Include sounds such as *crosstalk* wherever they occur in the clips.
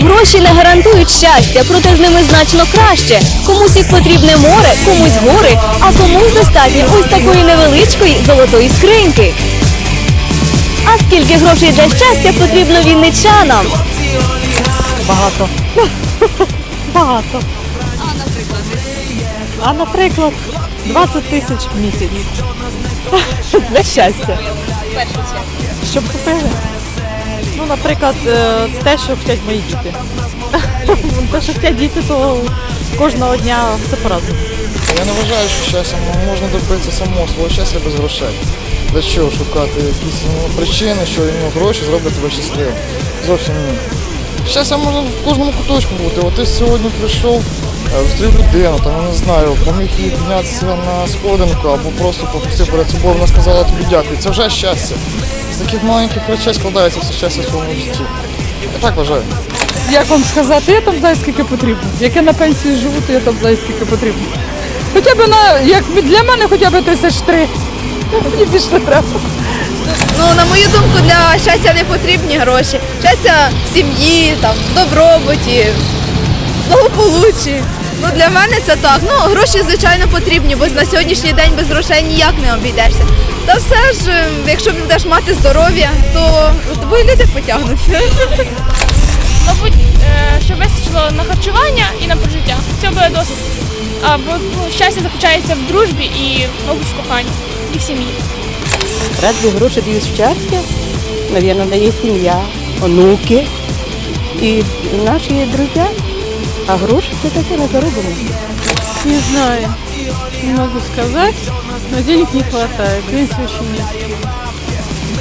Гроші не гарантують щастя, проте з ними значно краще. Комусь їх потрібне море, комусь гори, а комусь достатньо ось такої невеличкої золотої скриньки. А скільки грошей для щастя потрібно вінничанам? Багато. *laughs* Багато. А наприклад, 20 тисяч в місяць. *laughs* Для щастя. Щоб купили. Ну, наприклад, е, те, що хочуть мої діти. *laughs* Те, що хочуть діти, то кожного дня все по-разному. Я не вважаю, що щастя можна добитися самого свого щастя без грошей. Для чого шукати якісь ну, причини, що ну, гроші зроблять тебе щасливим? Зовсім ні. Щастя може в кожному куточку бути. От ти сьогодні прийшов, зустрів людину, там, я не знаю, поміг їй піднятися на сходинку або просто пропустив перед собою, вона сказала тобі дякую. Це вже щастя. З таких маленьких речей складається все щастя в своєму житті. Я так вважаю. Як вам сказати, я там знаю, скільки потрібно. Як я на пенсії живу, то я там знаю, скільки потрібно. Хоча б на як для мене хоча б тисяч три. Мені більше не треба. Ну, на мою думку, для щастя не потрібні гроші. Щастя в сім'ї, там, в добробуті, благополуччі. Ну, для мене це так. Ну, гроші, звичайно, потрібні, бо на сьогоднішній день без грошей ніяк не обійдешся. Та все ж, е, якщо будеш мати здоров'я, то тобою люди потягнуться. *laughs* Мабуть, е, щоб вистачило на харчування і на прожиття. Цього буде досить. А, бо ну, щастя заключається в дружбі і мабуть, в коханні і в сім'ї. Разве гроши дают счастье? Наверное, дает семья, внуки и наши друзья. А гроши это таки на заработано. Не знаю. Не могу сказать. Но денег не хватает. Пенсия очень низкая.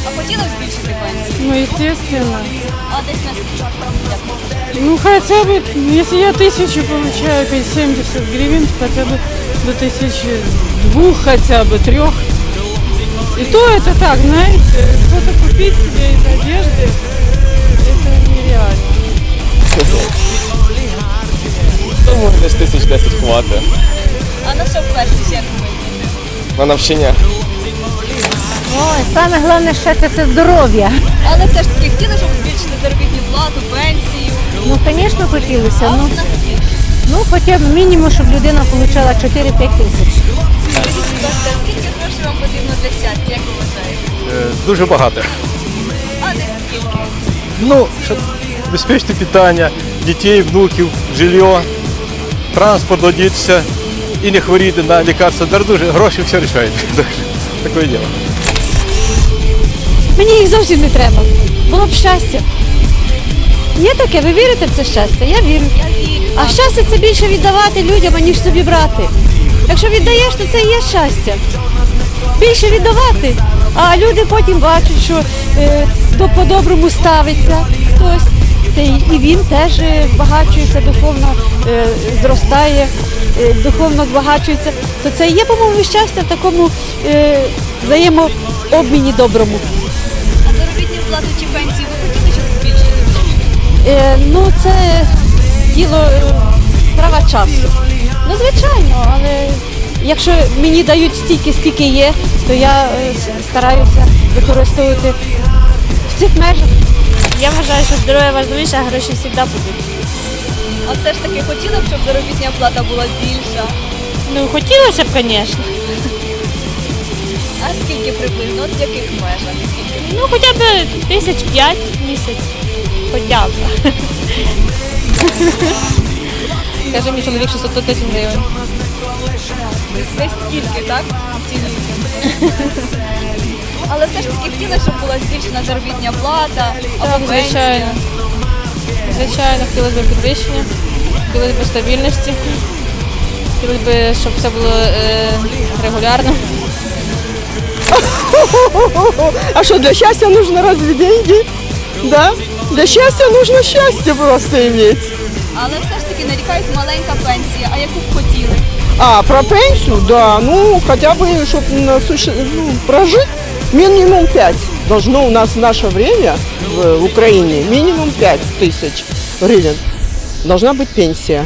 А хотіли б збільшити пенсію? Ну, естественно. А десь на Ну, хотя бы, если я тысячу получаю, 70 гривен, то хотя бы до тысячи двух хотя бы, трех. И то это так, знаете, что-то купить себе из одежды, это нереально. Думаю, десь тисяч 10 хватить. А на що в першу чергу? На навчання. Ой, саме головне щастя це здоров'я. Але все ж таки хотіли, щоб збільшити заробітну плату, пенсію. Ну, звісно, хотілося. А Ну, ну хоча б мінімум, щоб людина отримала 4-5 тисяч. Скажіть, будь ласка, скільки грошей вам потрібно для щастя, як ви вважаєте? Дуже багато. А десь скільки? Ну, щоб безпечне питання, дітей, внуків, жилье, транспорт одітися і не хворіти на лікарства. Даже Дуже гроші все рішають. *laughs* Таке діло. Мені їх зовсім не треба. Було б щастя. Є таке, ви вірите в це щастя? Я вірю. А щастя це більше віддавати людям, аніж собі брати. Якщо віддаєш, то це і є щастя. Більше віддавати. А люди потім бачать, що е, то по-доброму ставиться хтось. Та і він теж е, збагачується, духовно е, зростає, е, духовно збагачується. То це є, по-моєму, щастя в такому взаємообміні доброму. А заробітну плату чи пенсію ви хотіли, щоб збільшити? Ну, це діло справа часу. Ну, звичайно, але якщо мені дають стільки, скільки є, то я стараюся використовувати в цих межах. Я вважаю, що здоров'я важливіше, а гроші завжди будуть. А все ж таки хотіли б, щоб заробітна плата була більша. Ну, хотілося б, звісно. А скільки приблизно? От в яких межах? Скільки? Ну, хоча б тисяч п'ять в місяць. Хоча б. Каже мій чоловік 600 тисяч гривень. Десь скільки, так? Оцінюєте? Але все ж таки хотіли, щоб була збільшена заробітна плата, або пенсія. звичайно. Звичайно, хотілося б підвищення, хотілося б стабільності, хотілося б, щоб все було е, регулярно. *laughs* А что, для счастья нужно разве деньги? Да? Для счастья нужно счастье просто иметь. Але все ж таки нарікають маленька пенсія, а яку б хотіли? А, про пенсию, да, ну, хотя бы, чтобы ну, прожить, минимум 5. Должно у нас в наше время в Украине минимум 5 тысяч гривен. Должна быть пенсия.